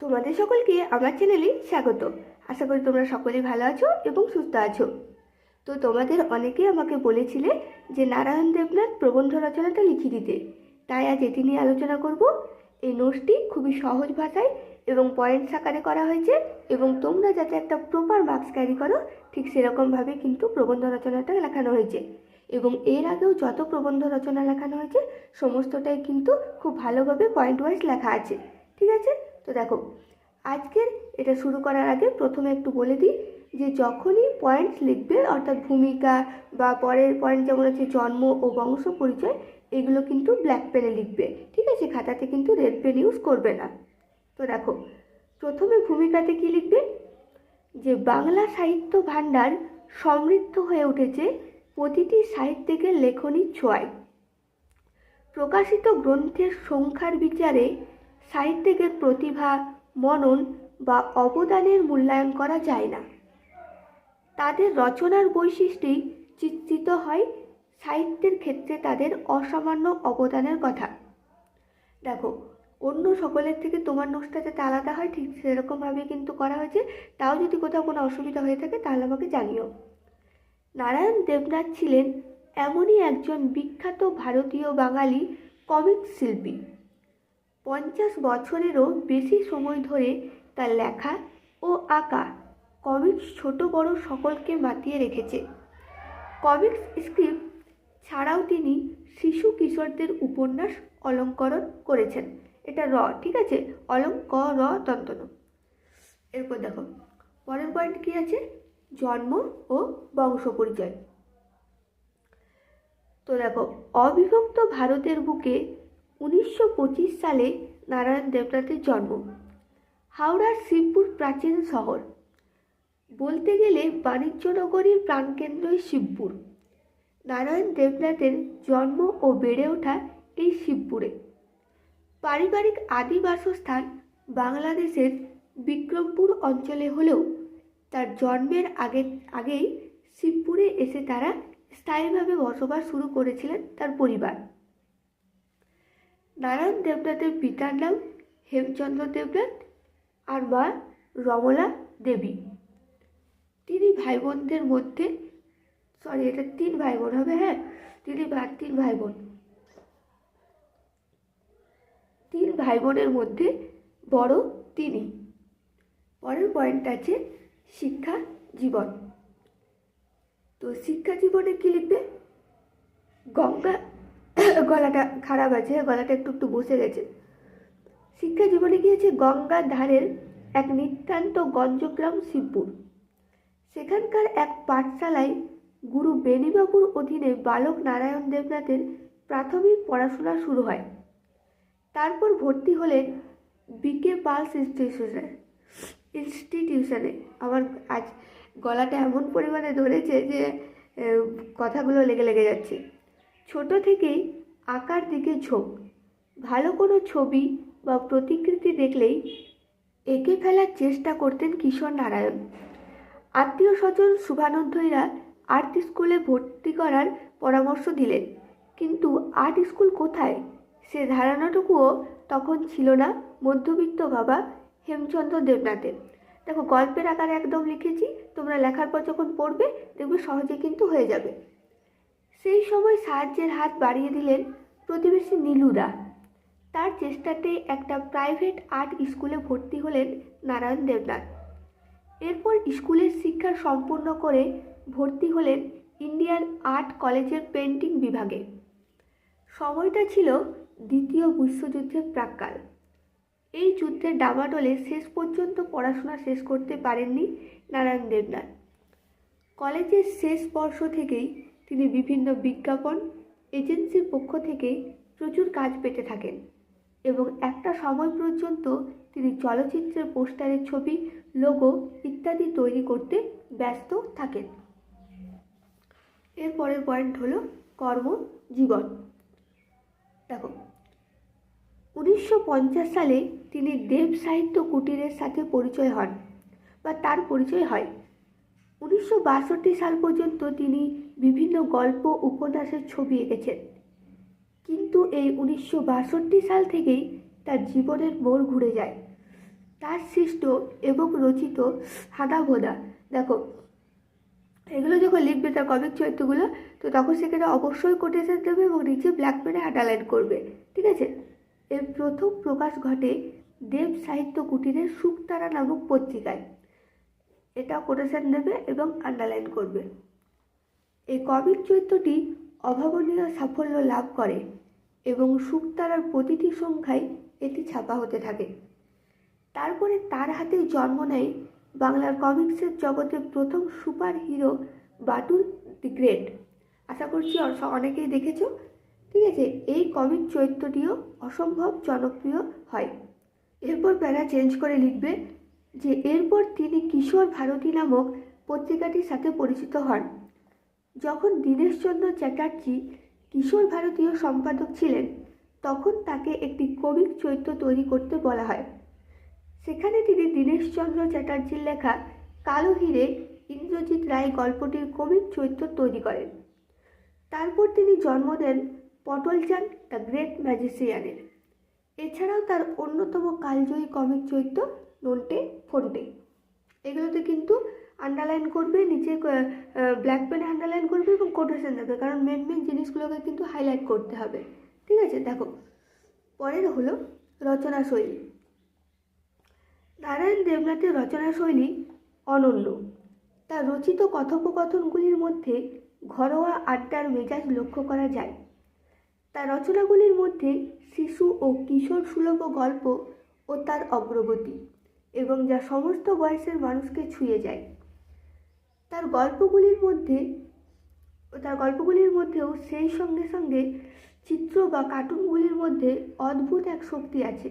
তোমাদের সকলকে আমার চ্যানেলে স্বাগত। আশা করি তোমরা সকলেই ভালো আছো এবং সুস্থ আছো। তো তোমাদের অনেকেই আমাকে বলেছিলে যে নারায়ণ দেবনাথ প্রবন্ধ রচনাটা লিখে দিতে। তাই আজ এটি নিয়ে আলোচনা করব। এই নোটসটি খুবই সহজ ভাষায় এবং পয়েন্টস আকারে করা হয়েছে এবং তোমরা যাতে একটা প্রপার মার্কস ক্যারি করো, ঠিক সেরকমভাবে কিন্তু প্রবন্ধ রচনাটা লেখানো হয়েছে। এবং এর আগেও যত প্রবন্ধ রচনা লেখানো হয়েছে, সমস্তটাই কিন্তু খুব ভালোভাবে পয়েন্ট ওয়াইজ লেখা আছে। ঠিক আছে? তো দেখো, আজকের এটা শুরু করার আগে প্রথমে একটু বলে দিই যে যখনই পয়েন্টস লিখবে, অর্থাৎ ভূমিকা বা পরের পয়েন্ট যেমন হচ্ছে জন্ম ও বংশ পরিচয়, এগুলো কিন্তু ব্ল্যাক পেনে লিখবে। ঠিক আছে? খাতাতে কিন্তু রেড পেন ইউজ করবে না। তো দেখো, প্রথমে ভূমিকাতে কি লিখবে? যে বাংলা সাহিত্য ভাণ্ডার সমৃদ্ধ হয়ে উঠেছে প্রতিটি সাহিত্যিকের লেখনীর ছোঁয়ায় প্রকাশিত গ্রন্থের সংখ্যার বিচারে সাহিত্যিকের প্রতিভা, মনন বা অবদানের মূল্যায়ন করা যায় না। তাদের রচনার বৈশিষ্ট্যেই চিত্রিত হয় সাহিত্যের ক্ষেত্রে তাদের অসামান্য অবদানের কথা। দেখো, অন্য সকলের থেকে তোমার নোটসটা যাতে আলাদা হয়, ঠিক সেরকমভাবে কিন্তু করা হয়েছে। তাও যদি কোথাও কোনো অসুবিধা হয়ে থাকে, তাহলে আমাকে জানিও। নারায়ণ দেবনাথ ছিলেন এমনই একজন বিখ্যাত ভারতীয় বাঙালি কমিক শিল্পী। পঞ্চাশ বছরেরও বেশি সময় ধরে তার লেখা ও আঁকা কমিক্স ছোট বড় সকলকে মাতিয়ে রেখেছে। কমিক্স স্ক্রিপ্ট ছাড়াও তিনি শিশু কিশোরদের উপন্যাস অলঙ্করণ করেছেন। এটা র, ঠিক আছে? অলঙ্ক র তন্তন এরপর দেখো, পরের পয়েন্ট কী আছে? জন্ম ও বংশ পরিচয়। তো দেখো, অবিভক্ত ভারতের বুকে উনিশশো পঁচিশ সালে নারায়ণ দেবনাথের জন্ম। হাওড়ার শিবপুর প্রাচীন শহর। বলতে গেলে বাণিজ্য নগরীর প্রাণকেন্দ্রই শিবপুর। নারায়ণ দেবনাথের জন্ম ও বেড়ে ওঠা এই শিবপুরে। পারিবারিক আদি বাসস্থান বাংলাদেশের বিক্রমপুর অঞ্চলে হলেও তার জন্মের আগে, আগেই শিবপুরে এসে তারা স্থায়ীভাবে বসবাস শুরু করেছিলেন তার পরিবার। নারায়ণ দেবনাথের পিতার নাম হেমচন্দ্র দেবনাথ আর মা রমলা দেবী। তিনি ভাই বোনদের মধ্যে সরি এটা তিন ভাই বোন হবে হ্যাঁ? তিনি ভাই তিন ভাই বোন তিন ভাই বোনের মধ্যে বড় তিনি। পরের পয়েন্ট আছে শিক্ষা জীবন। তো শিক্ষা জীবনে কি লিখবে? গঙ্গা গলাটা খারাপ আছে, গলাটা একটু একটু বসে গেছে। শিক্ষা জীবনে আছে গঙ্গার ধারের এক নিতান্ত গঞ্জগ্রাম শিবপুর। সেখানকার এক পাঠশালায় গুরু বেণীবাবুর অধীনে বালক নারায়ণ দেবনাথের প্রাথমিক পড়াশোনা শুরু হয়। তারপর ভর্তি হলেন বিকে পালস ইনস্টিটিউশনে। ইনস্টিটিউশনে। আমার আজ গলাটা এমন পরিমাণে ধরেছে যে কথাগুলো লেগে লেগে যাচ্ছে। ছোট থেকেই আঁকার দিকে ঝোঁক। ভালো কোনো ছবি বা প্রতিকৃতি দেখলেই এঁকে ফেলার চেষ্টা করতেন কিশোর নারায়ণ। আত্মীয় স্বজন শুভানুধ্যায়ীরা আর্ট স্কুলে ভর্তি করার পরামর্শ দিলেন। কিন্তু আর্ট স্কুল কোথায়? সে ধারণাটুকুও তখন ছিল না মধ্যবিত্ত বাবা হেমচন্দ্র দেবনাথের। দেখো, গল্পের আকারে একদম লিখেছি, তোমরা লেখার পর যখন পড়বে, দেখবে সহজে কিন্তু হয়ে যাবে। সেই সময় সাহায্যের হাত বাড়িয়ে দিলেন প্রতিবেশী নীলুদা। তার চেষ্টাতে একটা প্রাইভেট আর্ট স্কুলে ভর্তি হলেন নারায়ণ দেবনাথ। এরপর স্কুলের শিক্ষা সম্পূর্ণ করে ভর্তি হলেন ইন্ডিয়ান আর্ট কলেজের পেন্টিং বিভাগে। সময়টা ছিল দ্বিতীয় বিশ্বযুদ্ধের প্রাক্কাল। এই যুদ্ধের ডামাডোলে শেষ পর্যন্ত পড়াশোনা শেষ করতে পারেননি নারায়ণ দেবনাথ। কলেজের শেষ বর্ষ থেকেই তিনি বিভিন্ন বিজ্ঞাপন এজেন্সির পক্ষ থেকে প্রচুর কাজ পেতে থাকেন এবং একটা সময় পর্যন্ত তিনি চলচ্চিত্রের পোস্টারের ছবি, লোগো ইত্যাদি তৈরি করতে ব্যস্ত থাকেন। এরপরের পয়েন্ট হলো কর্মজীবন দেখো, উনিশশো পঞ্চাশ সালে তিনি দেব সাহিত্য কুটিরের সাথে পরিচয় হন বা তার পরিচয় হয়। উনিশশো বাষট্টি সাল পর্যন্ত তিনি বিভিন্ন গল্প, উপন্যাসের ছবি এঁকেছেন। কিন্তু এই উনিশশো বাষট্টি সাল থেকেই তার জীবনের মোড় ঘুরে যায়। তার সৃষ্ট এবং রচিত হাদা ভোদা দেখো, এগুলো যখন লিখবে তার কমিক চরিত্রগুলো, তো তখন সেখানে অবশ্যই কোটেশন দেবে এবং নিচে ব্ল্যাক পেনে করবে, ঠিক আছে? এর প্রথম প্রকাশ ঘটে দেব সাহিত্য কুটিরের সুক্তারা নামক পত্রিকায়। এটা কোটেশন দেবে এবং আন্ডারলাইন করবে। এই কমিক চরিত্রটি অভাবনীয় সাফল্য লাভ করে এবং সুক্তারার প্রতিটি সংখ্যায় এটি ছাপা হতে থাকে। তারপরে তার হাতেই জন্ম নেয় বাংলার কমিক্সের জগতে প্রথম super hero Batul the great. আশা করছি অনেকেই দেখেছ। ঠিক আছে, এই কমিক চরিত্রটিও অসম্ভব জনপ্রিয় হয়। এরপর প্যারা চেঞ্জ করে লিখবে যে এরপর তিনি কিশোর ভারতী নামক পত্রিকাটির সাথে পরিচিত হন। যখন দীনেশচন্দ্র চ্যাটার্জি কিশোর ভারতীয় সম্পাদক ছিলেন, তখন তাকে একটি কবিক চরিত্র তৈরি করতে বলা হয়। সেখানে তিনি দীনেশচন্দ্র চ্যাটার্জির লেখা কালো হিরে ইন্দ্রজিৎ রায় গল্পটির কমিক চরিত্র তৈরি করেন। তারপর তিনি জন্ম দেন পটলচান, দ্য গ্রেট ম্যাজিসিয়ানের। এছাড়াও তার অন্যতম কালজয়ী কমিক চরিত্র নন্টে ফন্টে এগুলোতে কিন্তু আন্ডারলাইন করবে, নিচে ব্ল্যাক পেনে আন্ডারলাইন করবে এবং কোটেশন দেবে, কারণ মেন মেন জিনিসগুলোকে কিন্তু হাইলাইট করতে হবে। ঠিক আছে? দেখো, পরের হলো রচনা শৈলী। নারায়ণ দেবনাথের রচনা শৈলী অনন্য। তার রচিত কথোপকথনগুলির মধ্যে ঘরোয়া আড্ডার মেজাজ লক্ষ্য করা যায়। তার রচনাগুলির মধ্যে শিশু ও কিশোর সুলভ গল্প ও তার অগ্রগতি। এবং যা সমস্ত বয়সের মানুষকে ছুঁয়ে যায়। তার গল্পগুলির মধ্যে, তার গল্পগুলির মধ্যেও সেই সঙ্গে সঙ্গে চিত্র বা কার্টুনগুলির মধ্যে অদ্ভুত এক শক্তি আছে,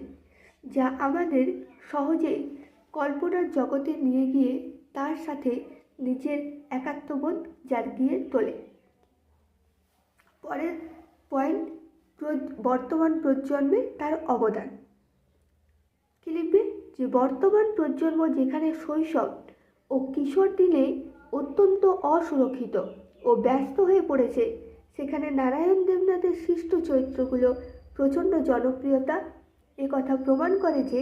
যা আমাদের সহজেই কল্পনার জগতে নিয়ে গিয়ে তার সাথে নিজের একাত্মবোধ জাগিয়ে তোলে। পরের পয়েন্ট বর্তমান প্রজন্মে তার অবদান। কি লিখবে? যে বর্তমান প্রজন্ম যেখানে শৈশব ও কিশোর দিনে অত্যন্ত অসুরক্ষিত ও ব্যস্ত হয়ে পড়েছে, সেখানে নারায়ণ দেবনাথের সৃষ্ট চরিত্রগুলো প্রচণ্ড জনপ্রিয়তা। এ কথা প্রমাণ করে যে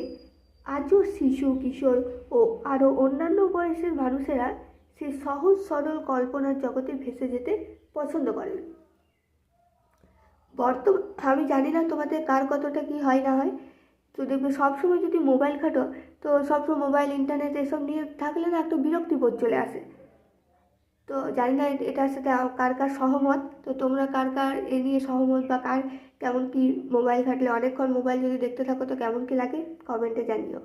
আজও শিশু, কিশোর ও আরও অন্যান্য বয়সের মানুষেরা সেই সহজ, সরল কল্পনার জগতে ভেসে যেতে পছন্দ করেন। বর্তমান আমি জানি না তোমাদের কার কতটা কি হয় না হয় তো দেখবে সবসময় যদি মোবাইল ঘাটো, তো সবসময় মোবাইল, ইন্টারনেট এসব নিয়ে থাকলে না একটু বিরক্তিবোধ চলে আসে। তো জানি না এটার সাথে কার কার সহমত? তো তোমরা কার কার এ নিয়ে সহমত বা কার কেমন কি মোবাইল ঘাটলে অনেকক্ষণ মোবাইল যদি দেখতে থাকো, তো কেমন কি লাগে কমেন্টে জানিও।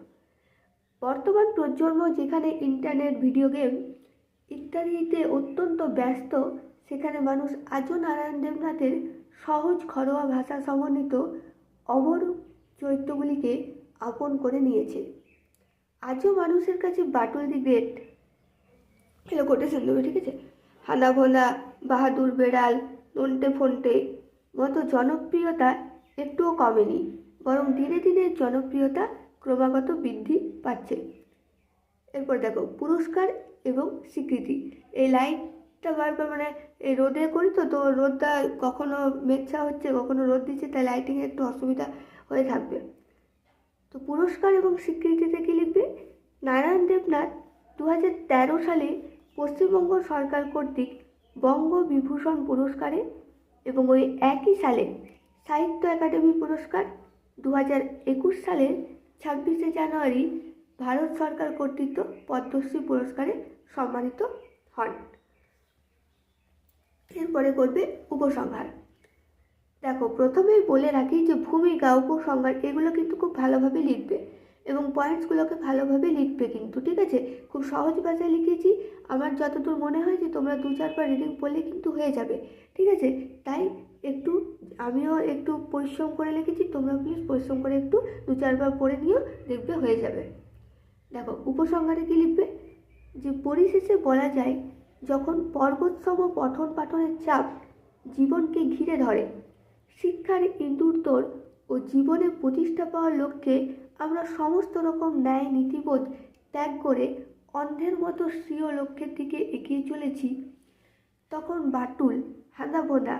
বর্তমান প্রজন্ম যেখানে ইন্টারনেট, ভিডিও গেম ইত্যাদিতে অত্যন্ত ব্যস্ত, সেখানে মানুষ আজও নারায়ণ দেবনাথের সহজ ঘরোয়া ভাষা সমন্বিত অমর চরিত্রগুলিকে আপন করে নিয়েছে। আজও মানুষের কাছে বাটুল দি গ্রেট। এগুলো কোটেশন দেবে ঠিক আছে? হানা ভোনা বাহাদুর বেড়াল, নন্টে ফন্টে, মতো জনপ্রিয়তা একটুও কমেনি, বরং দিনে দিনে জনপ্রিয়তা ক্রমাগত বৃদ্ধি পাচ্ছে। এরপর দেখো, পুরস্কার এবং স্বীকৃতি। এই লাইটটা বারবার মানে এই রোদে করি তো তো রোদটা কখনো মেঘছা হচ্ছে, কখনো রোদ দিচ্ছে, তাই লাইটিংয়ে একটু অসুবিধা হয়ে থাকবে। তো পুরস্কার এবং স্বীকৃতিতে কি লিখবে? নারায়ণ দেবনাথ দু হাজার তেরো সালে পশ্চিমবঙ্গ সরকার কর্তৃক বঙ্গবিভূষণ পুরস্কারে এবং ওই একই সালে সাহিত্য একাডেমি পুরস্কার দু হাজার একুশ সালের ছাব্বিশে জানুয়ারি ভারত সরকার কর্তৃক পদ্মশ্রী পুরস্কারে সম্মানিত হন। এরপরে করবে উপসংহার। দেখো প্রথমেই বলে রাখি যে ভূমিকা উপসংহার, এগুলো কিন্তু খুব ভালোভাবে লিখবে এবং পয়েন্টসগুলোকে ভালোভাবে লিখবে কিন্তু, ঠিক আছে? খুব সহজ ভাষায় লিখেছি। আমার যতদূর মনে হয় যে তোমরা দু, চারবার রিডিং পড়লে কিন্তু হয়ে যাবে, ঠিক আছে? তাই একটু, আমিও একটু পরিশ্রম করে লিখেছি তোমরা প্লিজ পরিশ্রম করে একটু দু, চারবার পড়ে নিও, দেখবে হয়ে যাবে। দেখো, উপসংহারে কি লিখবে? যে পরিশেষে বলা যায়, যখন পর্বতসম পঠন পাঠনের চাপ জীবনকে ঘিরে ধরে শিক্ষার ইন্দুর তোর ও জীবনে প্রতিষ্ঠা পাওয়ার লক্ষ্যে আমরা সমস্ত রকম ন্যায় নীতিবোধ ত্যাগ করে অন্ধের মতো স্বীয় লক্ষ্যের দিকে এগিয়ে চলেছি। তখন বাটুল হানাবোনা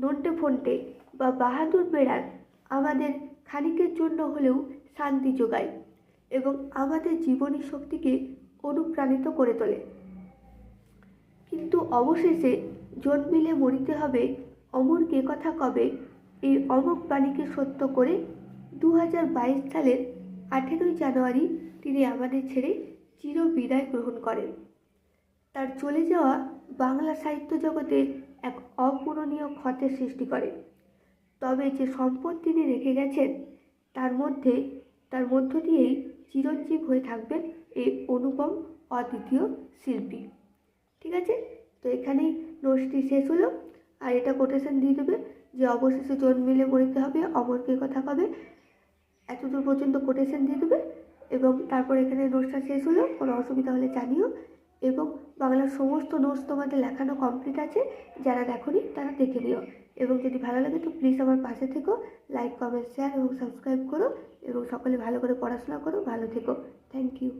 নন্টে ফন্টে বা বাহাদুর বেড়াল আমাদের খানিকের জন্য হলেও শান্তি যোগায় এবং আমাদের জীবনী শক্তিকে অনুপ্রাণিত করে তোলে। কিন্তু অবশেষে জন্মিলে মরিতে হবে অমর কে কথা কবে এই অমোক বাণীকে সত্য করে দু হাজার বাইশ সালের আঠেরোই জানুয়ারি তিনি আমাদের ছেড়ে চির বিদায় গ্রহণ করেন। তার চলে যাওয়া বাংলা সাহিত্য জগতে এক অপূরণীয় ক্ষতের সৃষ্টি করে। তবে যে সম্পদ তিনি রেখে গেছেন, তার মধ্যে, তার মধ্য দিয়েই চিরঞ্জীব হয়ে থাকবেন এই অনুপম অদ্বিতীয় শিল্পী। ঠিক আছে? তো এখানেই নোটসটি শেষ হলো। আর এটা কোটেশন দিয়ে দেবে যে অবশেষে জন্মিলে মরিতে হবে অমরকে কথা কবে এতদূর পর্যন্ত কোটেশন দিয়ে দেবে এবং তারপর এখানে নোটসটা শেষ হলো, কোনো অসুবিধা হলে জানিও এবং বাংলার সমস্ত নোটস তোমাদের লেখানো কমপ্লিট আছে, যারা দেখোনি তারা দেখে নিও এবং যদি ভালো লাগে তো প্লিজ আমার পাশে থেকো লাইক কমেন্ট শেয়ার এবং সাবস্ক্রাইব করো এবং সকলে ভালো করে পড়াশোনা করো, ভালো থেকো থ্যাংক ইউ